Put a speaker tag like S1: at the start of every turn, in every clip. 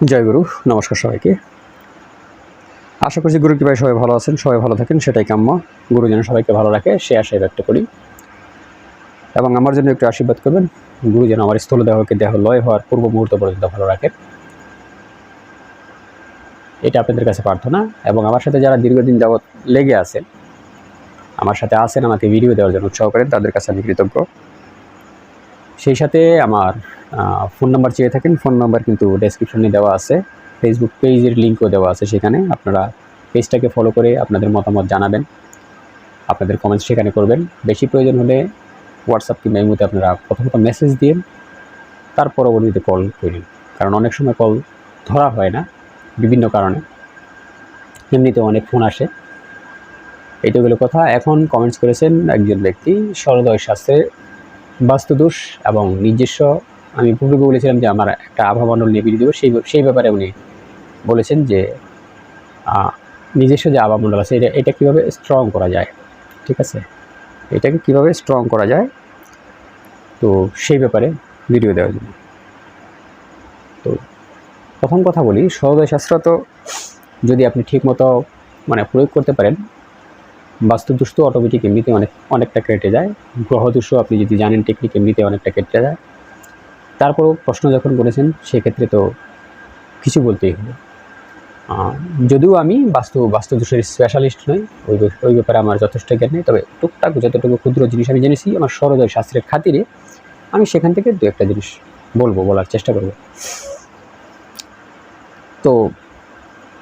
S1: জয় গুরু, নমস্কার সবাইকে। আশা করছি গুরু কৃপায় সবাই ভালো আছেন, সবাই ভালো থাকেন, সেটাই কাম্য। গুরু যেন সবাইকে ভালো রাখে, সে আশায় ব্যক্ত করি। এবং আমার জন্য একটু আশীর্বাদ করবেন, গুরু যেন আমার স্থূল দেহকে দেহ লয় হওয়ার পূর্ব মুহূর্ত পর্যন্ত ভালো রাখেন। এটা আপনাদের কাছে প্রার্থনা, এবং আমার সাথে যারা দীর্ঘদিন যাবৎ লেগে আছেন, আমার সাথে আছেন, আমাকে ভিডিও দেওয়ার জন্য উৎসাহ করেন, তাদের কাছে আমি কৃতজ্ঞ। সেই সাথে আমার ফোন নাম্বার চেয়ে থাকেন। ফোন নাম্বার কিন্তু ডেসক্রিপশনে দেওয়া আছে। ফেসবুক পেজের লিঙ্কও দেওয়া আছে সেখানে। আপনারা পেজটাকে ফলো করে আপনাদের মতামত জানাবেন। আপনাদের কমেন্টস সেখানে করবেন। বেশি প্রয়োজন হলে হোয়াটসঅ্যাপ কিংবা এই মুহূর্তে আপনারা প্রথমত মেসেজ দিন, তার পরবর্তীতে কল করেন। কারণ অনেক সময় কল ধরা হয় না, বিভিন্ন কারণে। এমনিতে অনেক ফোন আসে। এইটা হলো কথা। এখন কমেন্টস করেছেন একজন ব্যক্তি, সরোদয় শাস্ত্রে বাস্তুদোষ এবং নিজস্ব, আমি পূর্বে বলেছিলাম যে আমার একটা আভামণ্ডল নিয়ে দেবো সেই সেই ব্যাপারে উনি বলেছেন যে নিজস্ব যে আভামণ্ডল আছে, এটা এটা কীভাবে স্ট্রং করা যায়, ঠিক আছে? এটাকে কীভাবে স্ট্রং করা যায়? তো সেই ব্যাপারে ভিডিও দেওয়ার জন্য। তো প্রথম কথা বলি, সহদয় শাস্ত্র তো যদি আপনি ঠিকমতো মানে প্রয়োগ করতে পারেন বাস্তুদোষ তো অটোমেটিক এমনিতে অনেক, অনেকটা কেটে যায়। গ্রহদোষও আপনি যদি জানেন টেকনিক এমনিতে অনেকটা কেটে যায়। তারপরও প্রশ্ন যখন করেছেন, সেক্ষেত্রে তো কিছু বলতেই হবে। যদিও আমি বাস্তু বাস্তুদোষের স্পেশালিস্ট নই, ওই ওই ব্যাপারে আমার যথেষ্ট জ্ঞান নেই, তবে টুকটাক যতটুকু ক্ষুদ্র জিনিস আমি জেনেছি, আমার সরোদয় শাস্ত্রের খাতিরে আমি সেখান থেকে দু একটা জিনিস বলব, বলার চেষ্টা করব। তো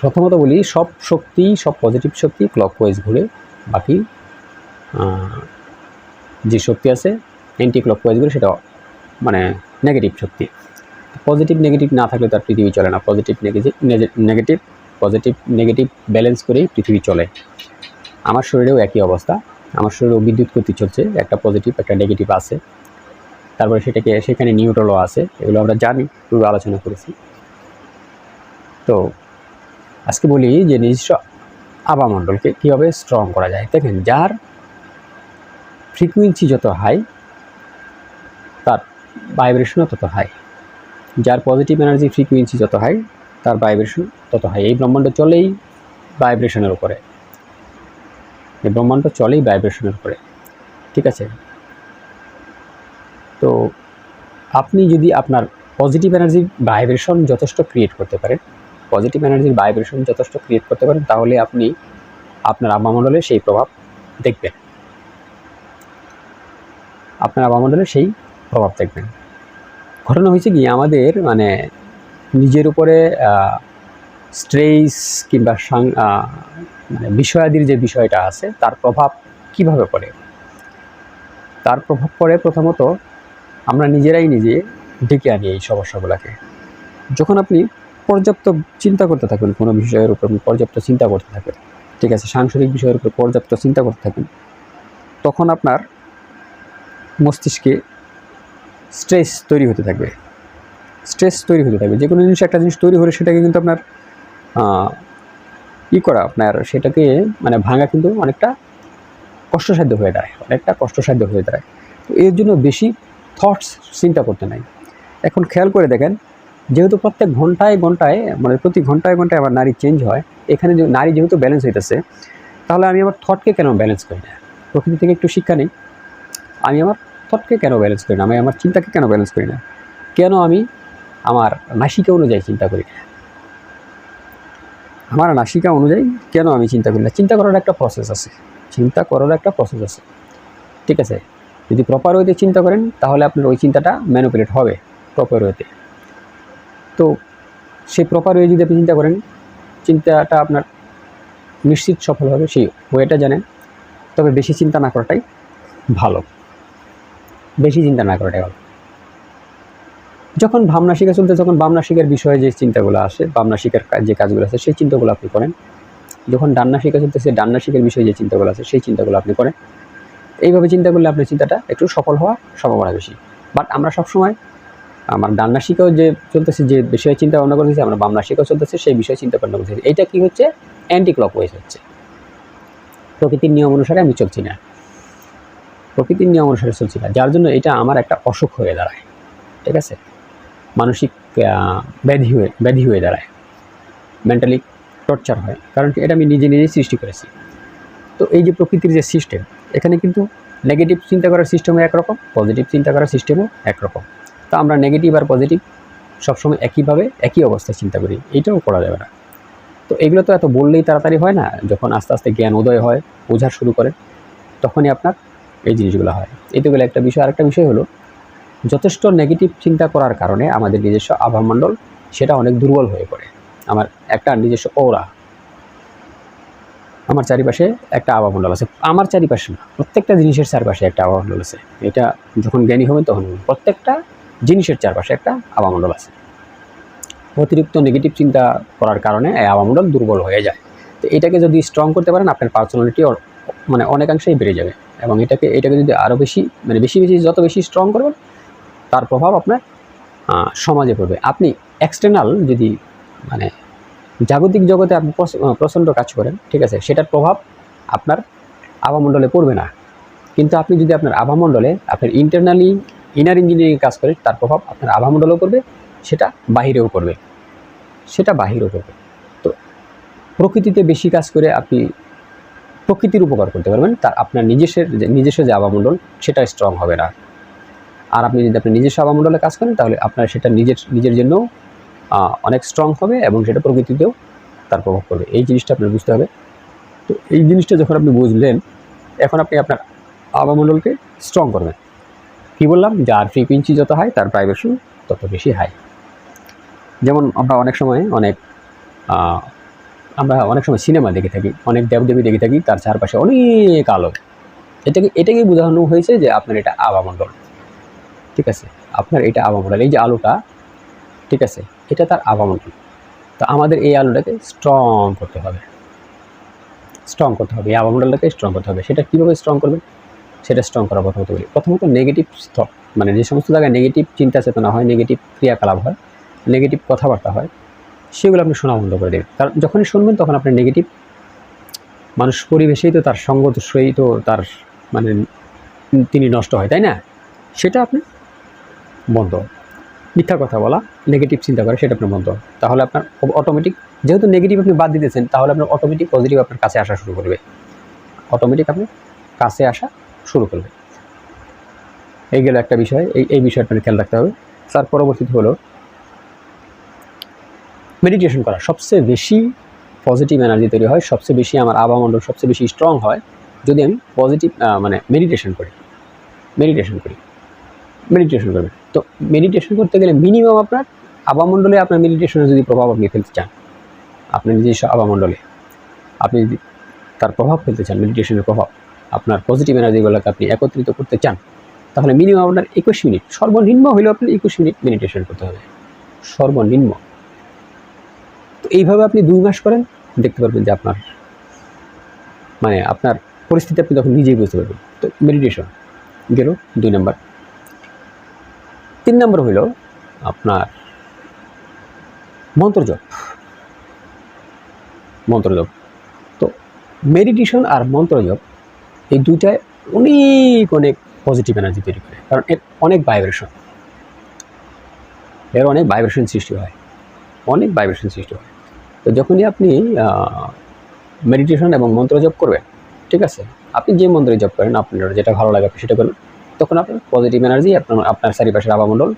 S1: প্রথমত বলি, সব শক্তি, সব পজিটিভ শক্তি ক্লক ক্লকওয়াইজ ঘুরে বাকি যে শক্তি আছে অ্যান্টি ক্লকওয়াইজ ঘুরে সেটা মানে নেগেটিভ শক্তি। পজিটিভ নেগেটিভ না থাকলে তার পৃথিবী চলে না। Positive negative negative positive negative balance করেই পৃথিবী চলে। আমার শরীরেও একই অবস্থা। আমার শরীরেও বিদ্যুৎ গতি চলছে। একটা পজিটিভ একটা নেগেটিভ আছে। তারপরে সেটাকে, সেখানে নিউট্রলও আছে। এগুলো আমরা জানি, পূর্বে আলোচনা করেছি। তো, আজকে বলি যে নিজস্ব আবামণ্ডলকে কীভাবে স্ট্রং করা যায়। দেখেন, যার ফ্রিকুয়েন্সি যত হাই তার ভাইব্রেশনও তত হাই যার পজিটিভ এনার্জি ফ্রিকুয়েন্সি যত হাই তার ভাইব্রেশন তত হাই এই ব্রহ্মাণ্ড চলেই ভাইব্রেশনের উপরে। এই ব্রহ্মাণ্ড চলেই ভাইব্রেশনের উপরে। ঠিক আছে? তো আপনি যদি আপনার পজিটিভ এনার্জির ভাইব্রেশন যথেষ্ট ক্রিয়েট করতে পারেন পজিটিভ এনার্জির ভাইব্রেশন যথেষ্ট ক্রিয়েট করতে পারেন, তাহলে আপনি আপনার আবহামণ্ডলে সেই প্রভাব দেখবেন। আপনার আবহামণ্ডলে সেই প্রভাব দেখবেন। ঘটনা হয়েছে কি, আমাদের মানে নিজের উপরে স্ট্রেস কিংবা মানে বিষয়াদির যে বিষয়টা আছে, তার প্রভাব কীভাবে পড়ে? তার প্রভাব পড়ে প্রথমত আমরা নিজেরাই নিজে ডেকে আনি এই সমস্যাগুলোকে। যখন আপনি পর্যাপ্ত চিন্তা করতে থাকবেন কোনো বিষয়ের উপর আপনি পর্যাপ্ত চিন্তা করতে থাকবেন ঠিক আছে, সাংসারিক বিষয়ের উপর পর্যাপ্ত চিন্তা করতে থাকবেন তখন আপনার মস্তিষ্কে স্ট্রেস তৈরি হতে থাকবে। স্ট্রেস তৈরি হতে থাকবে। যে কোনো জিনিস একটা জিনিস তৈরি হলে সেটাকে কিন্তু আপনার ই করা, আপনার সেটাকে মানে ভাঙা কিন্তু অনেকটা কষ্টসাধ্য হয়ে দাঁড়ায়, অনেকটা কষ্টসাধ্য হয়ে দাঁড়ায়। তো এর জন্য বেশি থটস চিন্তা করতে নাই। এখন খেয়াল করে দেখেন যেহেতু প্রত্যেক ঘন্টায় ঘন্টায় মানে প্রতি ঘন্টায় ঘন্টায় আমার নারী চেঞ্জ হয়, এখানে যে নারী যেহেতু ব্যালেন্স হইতেছে, তাহলে আমি আমার থটকে কেন ব্যালেন্স করি? না প্রকৃতি থেকে একটু শিক্ষা নেই। আমি আমার থটকে কেন ব্যালেন্স করি না? আমি আমার চিন্তাকে কেন ব্যালেন্স করি না? কেন আমি আমার নাসিকা অনুযায়ী চিন্তা করি? না আমার নাসিকা অনুযায়ী কেন আমি চিন্তা করি না? চিন্তা করার একটা প্রসেস আছে। চিন্তা করার একটা প্রসেস আছে। ঠিক আছে? যদি প্রপার ওয়েতে চিন্তা করেন, তাহলে আপনার ওই চিন্তাটা ম্যানুপুলেট হবে প্রপার ওয়েতে। তো সেই প্রপার ওয়ে যদি আপনি চিন্তা করেন, চিন্তাটা আপনার নিশ্চিত সফল হবে, সেই ওয়েটা জানেন। তবে বেশি চিন্তা না করাটাই ভালো। বেশি চিন্তা না করাটাই ভালো। যখন ভাবনা শিখা চলতে, যখন ভাবনা শিখার বিষয়ে যে চিন্তাগুলো আসে, ভাবনা শিখার যে কাজগুলো আছে সেই চিন্তাগুলো আপনি করেন। যখন ডান্না শিখা চলতেছে ডান্না শিখার বিষয়ে যে চিন্তাগুলো আছে সেই চিন্তাগুলো আপনি করেন। এইভাবে চিন্তা করলে আপনার চিন্তাটা একটু সফল হওয়ার সম্ভাবনা বেশি। বাট আমরা সবসময় আমার ডান্না শিখাও যে চলতেছে, যে বিষয়ে চিন্তা ভাবনা করতেছি, আমার বামনা শিখাও চলতেছে, সেই বিষয়ে চিন্তা ভাবনা করতেছি। এটা কি হচ্ছে? অ্যান্টি ক্লকওয়াইজ হচ্ছে। প্রকৃতির নিয়ম অনুসারে আমি চলছি না। প্রকৃতির নিয়ম অনুসারে চলছি না। যার জন্য এটা আমার একটা অসুখ হয়ে দাঁড়ায়। ঠিক আছে? মানসিক ব্যাধি হয়ে ব্যাধি হয়ে দাঁড়ায়। মেন্টালি টর্চার হয়। কারণ এটা আমি নিজে নিজেই সৃষ্টি করেছি। তো এই যে প্রকৃতির যে সিস্টেম এখানে কিন্তু নেগেটিভ চিন্তা করার সিস্টেমও একরকম পজিটিভ চিন্তা করার সিস্টেমও একরকম। তো আমরা নেগেটিভ আর পজিটিভ সবসময় একইভাবে, একই অবস্থায় চিন্তা করি। এইটাও করা যাবে না। তো এগুলো তো এত বললেই তাড়াতাড়ি হয় না, যখন আস্তে আস্তে জ্ঞান উদয় হয় বোঝা শুরু করে, তখনই আপনার এই জিনিসগুলো হয়। এই তো গেলে একটা বিষয়। আরেকটা বিষয় হলো, যথেষ্ট নেগেটিভ চিন্তা করার কারণে আমাদের নিজস্ব আভামণ্ডল সেটা অনেক দুর্বল হয়ে পড়ে। আমার একটা নিজস্ব ওরা আমার চারিপাশে একটা আবামণ্ডল আছে। আমার চারিপাশে না, প্রত্যেকটা জিনিসের চারপাশে একটা আবামণ্ডল আছে। এটা যখন জ্ঞানী হবেন তখন প্রত্যেকটা জিনিসের চারপাশে একটা আবামণ্ডল আছে। অতিরিক্ত নেগেটিভ চিন্তা করার কারণে এই আবামণ্ডল দুর্বল হয়ে যায়। তো এটাকে যদি স্ট্রং করতে পারেন, আপনার পার্সোনালিটি মানে অনেকাংশেই বেড়ে যাবে এবং এটাকে এটাকে যদি আরও বেশি মানে বেশি বেশি যত বেশি স্ট্রং করবেন, তার প্রভাব আপনার সমাজে পড়বে। আপনি এক্সটার্নাল যদি মানে জাগতিক জগতে আপনি প্রচণ্ড কাজ করেন, ঠিক আছে, সেটার প্রভাব আপনার আবামণ্ডলে পড়বে না। কিন্তু আপনি যদি আপনার আবামণ্ডলে, আপনার ইন্টারনালি ইনার ইঞ্জিনিয়ারিং কাজ করে, তার প্রভাব আপনার আবামণ্ডলেও করবে, সেটা বাহিরেও করবে। সেটা বাহিরেও করবে। তো প্রকৃতিতে বেশি কাজ করে আপনি প্রকৃতির উপকার করতে পারবেন, তার আপনার নিজস্বের নিজস্ব যে আবামণ্ডল সেটা স্ট্রং হবে না। আর আপনি যদি আপনি নিজস্ব আবামণ্ডলে কাজ করেন, তাহলে আপনার সেটা নিজের নিজের জন্য অনেক স্ট্রং হবে এবং সেটা প্রকৃতিতেও তার প্রভাব পড়বে। এই জিনিসটা আপনার বুঝতে হবে। তো এই জিনিসটা যখন আপনি বুঝলেন, এখন আপনি আপনার আবামণ্ডলকে স্ট্রং করবেন। কী বললাম? যার ফ্রিকুয়েন্সি যত হাই তার প্রাইভেশন তত বেশি হাই যেমন আমরা অনেক সময় অনেক আমরা অনেক সময় সিনেমা দেখে থাকি, অনেক দেবদেবী দেখে থাকি, তার চারপাশে অনেক আলো। এটাকে, এটাকেই বোঝানো হয়েছে যে আপনার এটা আবামণ্ডল ঠিক আছে? আপনার এটা আবামণ্ডল এই যে আলোটা, ঠিক আছে? এটা তার আবামণ্ডল তো আমাদের এই আলোটাকে স্ট্রং করতে হবে। স্ট্রং করতে হবে। এই আবামণ্ডলটাকে স্ট্রং করতে হবে। সেটা কীভাবে স্ট্রং করবেন? সেটা স্ট্রং করা প্রথমত বলি। প্রথমত নেগেটিভ স্তর মানে যে সমস্ত জায়গায় নেগেটিভ চিন্তা চেতনা হয় নেগেটিভ ক্রিয়াকলাপ হয় নেগেটিভ কথাবার্তা হয়, সেগুলো আপনি শোনা বন্ধ করে দেবেন। কারণ যখনই শুনবেন তখন আপনি নেগেটিভ মানুষ পরিবেশেই তো তার সঙ্গতই তো তার মানে তিনি নষ্ট হয়, তাই না? সেটা আপনি বন্ধ। মিথ্যা কথা বলা নেগেটিভ চিন্তা করে, সেটা আপনার বন্ধ। তাহলে আপনার অটোমেটিক যেহেতু নেগেটিভ আপনি বাদ দিতেছেন, তাহলে আপনার অটোমেটিক পজিটিভ আপনার কাছে আসা শুরু করবে। অটোমেটিক আপনি কাছে আসা শুরু করবে। এই গেল একটা বিষয়, এই এই বিষয়টা খেয়াল রাখতে হবে। তার পরবর্তীতে হলো মেডিটেশন করা। সবচেয়ে বেশি পজিটিভ এনার্জি তৈরি হয়, সবচেয়ে বেশি আমার আবামণ্ডল সবচেয়ে বেশি স্ট্রং হয়, যদি আমি পজিটিভ মানে মেডিটেশন করি। মেডিটেশন করি। মেডিটেশন করবেন তো মেডিটেশন করতে গেলে মিনিমাম আপনার আবামণ্ডলে আপনার মেডিটেশনের যদি প্রভাব আপনি ফেলতে চান, আপনার নিজস্ব আবামণ্ডলে, আপনি তার প্রভাব ফেলতে চান মেডিটেশনের প্রভাব আপনার পজিটিভ এনার্জিগুলোকে আপনি একত্রিত করতে চান, তাহলে মিনিমাম আপনার একুশ মিনিট, সর্বনিম্ন হলেও আপনার একুশ মিনিট মেডিটেশন করতে হবে। সর্বনিম্ন। তো এইভাবে আপনি দুই মাস করেন, দেখতে পারবেন যে আপনার মানে আপনার পরিস্থিতি আপনি তখন নিজেই বুঝতে পারবেন। তো মেডিটেশন গেল দুই নম্বর। তিন নম্বর হইল আপনার মন্ত্রজপ মন্ত্রজপ তো মেডিটেশন আর মন্ত্রজপ এই দুইটায় অনেক অনেক পজিটিভ এনার্জি তৈরি করে। কারণ এর অনেক ভাইব্রেশন এর অনেক ভাইব্রেশন সৃষ্টি হয়। অনেক ভাইব্রেশন সৃষ্টি হয়। তো যখনই আপনি মেডিটেশন এবং মন্ত্র জপ করবেন, ঠিক আছে? আপনি যে মন্ত্রে জপ করেন, আপনার যেটা ভালো লাগে আপনি সেটা করুন। তখন আপনার পজিটিভ এনার্জি আপনার আপনার চারিপাশের আবামণ্ডল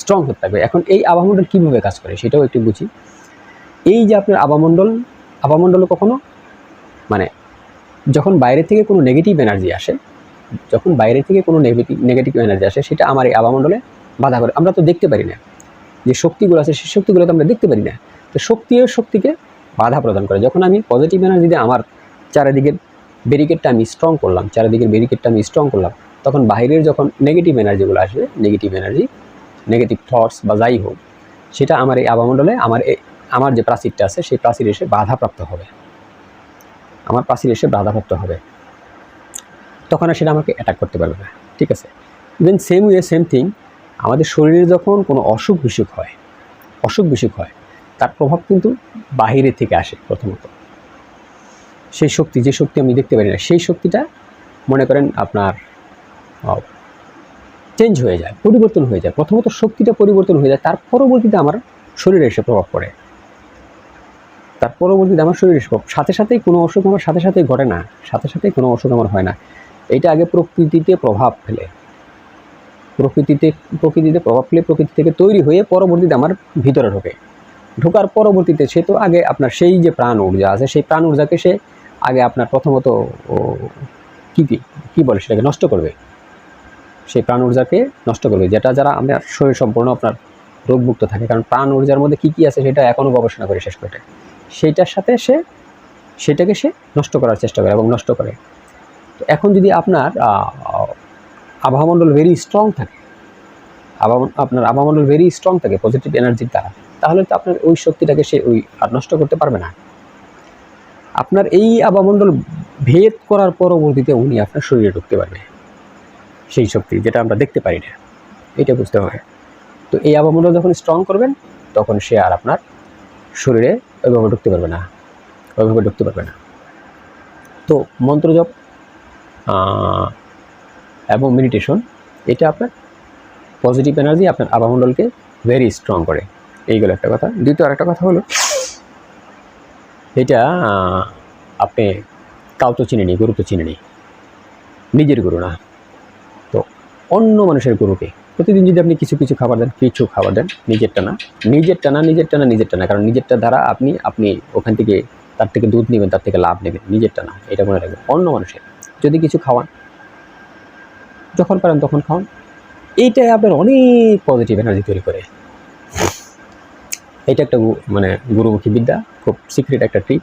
S1: স্ট্রং হতে থাকবে। এখন এই আবামণ্ডল কীভাবে কাজ করে সেটাও একটু বুঝি। এই যে আপনার আবামণ্ডল আবামণ্ডল কখনো? মানে যখন বাইরে থেকে কোনো নেগেটিভ এনার্জি আসে, যখন বাইরে থেকে কোনো নেগেটিভ নেগেটিভ এনার্জি আসে, সেটা আমার এই আবামণ্ডলে বাধা করে। আমরা তো দেখতে পারি না। যে শক্তিগুলো আছে, সেই শক্তিগুলো তো আমরা দেখতে পারি না। তো শক্তিও শক্তিকে বাধা প্রদান করে। যখন আমি পজিটিভ এনার্জি দিয়ে আমার চারিদিকের ব্যারিকেডটা আমি স্ট্রং করলাম, চারিদিকের ব্যারিকেডটা আমি স্ট্রং করলাম, তখন বাইরের যখন নেগেটিভ এনার্জিগুলো আসবে নেগেটিভ এনার্জি নেগেটিভ থটস বা যাই হোক, সেটা আমার এই আবামণ্ডলে আমার আমার যে প্রাচীরটা আছে, সেই প্রাচীর এসে বাধাপ্রাপ্ত হবে। আমার প্রাচীর এসে বাধাপ্রাপ্ত হবে। তখন আর সেটা আমাকে অ্যাটাক করতে পারবে না, ঠিক আছে? Even same way same thing আমাদের শরীরে যখন কোনো অসুখ বিসুখ হয়, অসুখ বিসুখ হয়, তার প্রভাব কিন্তু বাহিরে থেকে আসে প্রথমত। সেই শক্তি, যে শক্তি আমি দেখতে পারি না, সেই শক্তিটা মনে করেন আপনার চেঞ্জ হয়ে যায়, পরিবর্তন হয়ে যায়। প্রথমত শক্তিটা পরিবর্তন হয়ে যায়, তার পরবর্তীতে আমার শরীরে এসে প্রভাব পড়ে। তার পরবর্তীতে আমার শরীরে সাথে সাথেই কোনো অসুখ আমার, সাথে সাথেই ঘটে না। সাথে সাথেই কোনো অসুখ আমার হয় না। এটা আগে প্রকৃতিতে প্রভাব ফেলে। প্রকৃতিতে প্রকৃতিতে প্রভাব ফেলে, প্রকৃতি থেকে তৈরি হয়ে পরবর্তীতে আমার ভিতরে ঢোকে। ঢোকার পরবর্তীতে সে তো আগে আপনার সেই যে প্রাণ ঊর্জা আছে, সেই প্রাণ ঊর্জাকে সে আগে আপনার প্রথমত কি কি, কী বলে সেটাকে? নষ্ট করবে। সেই প্রাণ ঊর্জাকে নষ্ট করবে, যেটা যারা আপনার শরীর সম্পূর্ণ আপনার রোগমুক্ত থাকে। কারণ প্রাণ ঊর্জার মধ্যে কী কী আছে সেটা এখনও গবেষণা করে শেষ করে। সেইটার সাথে সে, সেটাকে সে নষ্ট করার চেষ্টা করে এবং নষ্ট করে। তো এখন যদি আপনার আবহাওয়ামণ্ডল ভেরি স্ট্রং থাকে আপনার আবহাওয়ামণ্ডল ভেরি স্ট্রং থাকে পজিটিভ এনার্জির দ্বারা, তাহলে তো আপনার ওই শক্তিটাকে সে ওই আর নষ্ট করতে পারবে না। আপনার এই আবহাওয়ামণ্ডল ভেদ করার পরবর্তীতে উনি আপনার শরীরে ঢুকতে পারবে, সেই শক্তি যেটা আমরা দেখতে পারি না, এটা বুঝতে হবে। তো এই আবহাওয়ামণ্ডল যখন স্ট্রং করবেন, তখন সে আর আপনার শরীরে ওইভাবে ঢুকতে পারবে না। ওইভাবে ঢুকতে পারবে না। তো মন্ত্র জপ এবং মেডিটেশন এটা আপনার পজিটিভ এনার্জি আপনার আবহামণ্ডলকে ভেরি স্ট্রং করে। এইগুলো একটা কথা। দ্বিতীয় আরেকটা কথা হলো, এটা আপনি কাউ তো চিনেনি গুরু তো চিনেনি নিজের গুরু না। তো অন্য মানুষের গুরুকে প্রতিদিন যদি আপনি কিছু কিছু খাবার দেন, কিছু খাবার দেন, নিজের টানা নিজের টানা নিজের টানা নিজের টানা, কারণ নিজেরটা দ্বারা আপনি আপনি ওখান থেকে তার থেকে দুধ নেবেন, তার থেকে লাভ নেবেন, নিজের টানা, এটা মনে রাখবেন। অন্য মানুষের যদি কিছু খাওয়ান, যখন পারেন তখন খাওয়ান। এইটাই আপনার অনেক পজিটিভ এনার্জি তৈরি করে। এটা একটা মানে গুরুমুখী বিদ্যা, খুব সিক্রেট একটা ট্রিক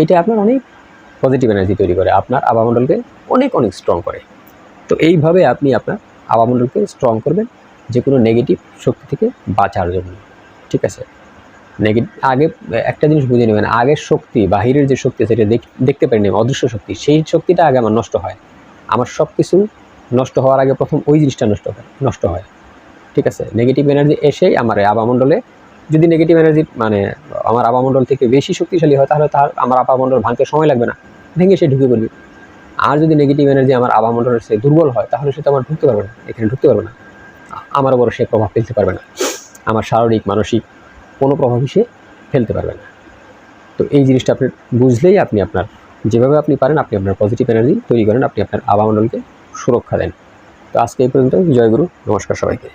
S1: এটা আপনার অনেক পজিটিভ এনার্জি তৈরি করে, আপনার আবামণ্ডলকে অনেক অনেক স্ট্রং করে। তো এইভাবে আপনি আপনার আবামণ্ডলকে স্ট্রং করবেন যে কোনো নেগেটিভ শক্তি থেকে বাঁচার জন্য। ঠিক আছে? নেগেটিভ আগে একটা জিনিস বুঝে নেবেন, আগের শক্তি, বাহিরের যে শক্তি সেটা দেখ- দেখতে পারি না অদৃশ্য শক্তি, সেই শক্তিটা আগে আমার নষ্ট হয়। আমার সব কিছু নষ্ট হওয়ার আগে প্রথম ওই জিনিসটা নষ্ট হয় নষ্ট হয়। ঠিক আছে? নেগেটিভ এনার্জি এসেই আমার আবামণ্ডলে, যদি নেগেটিভ এনার্জি মানে আমার আবামণ্ডল থেকে বেশি শক্তিশালী হয়, তাহলে তার আমার আবামণ্ডল ভাঙতে সময় লাগবে না। ভেঙে সে ঢুকে পড়বে। আর যদি নেগেটিভ এনার্জি আমার আবামণ্ডলের সে দুর্বল হয়, তাহলে সে তো আমার ঢুকতে পারবে না, এখানে ঢুকতে পারবে না। আমার উপর সে প্রভাব ফেলতে পারবে না। আমার শারীরিক, মানসিক কোনো প্রভাবই সে ফেলতে পারবে না। তো এই জিনিসটা আপনি বুঝলেই আপনি আপনার, যেভাবে আপনি পারেন আপনি আপনার পজিটিভ এনার্জি তৈরি করেন, আপনি আপনার আবামণ্ডলকে সুরক্ষা দেন। তো আজকে এই পর্যন্ত জয়গুরু নমস্কার সবাইকে।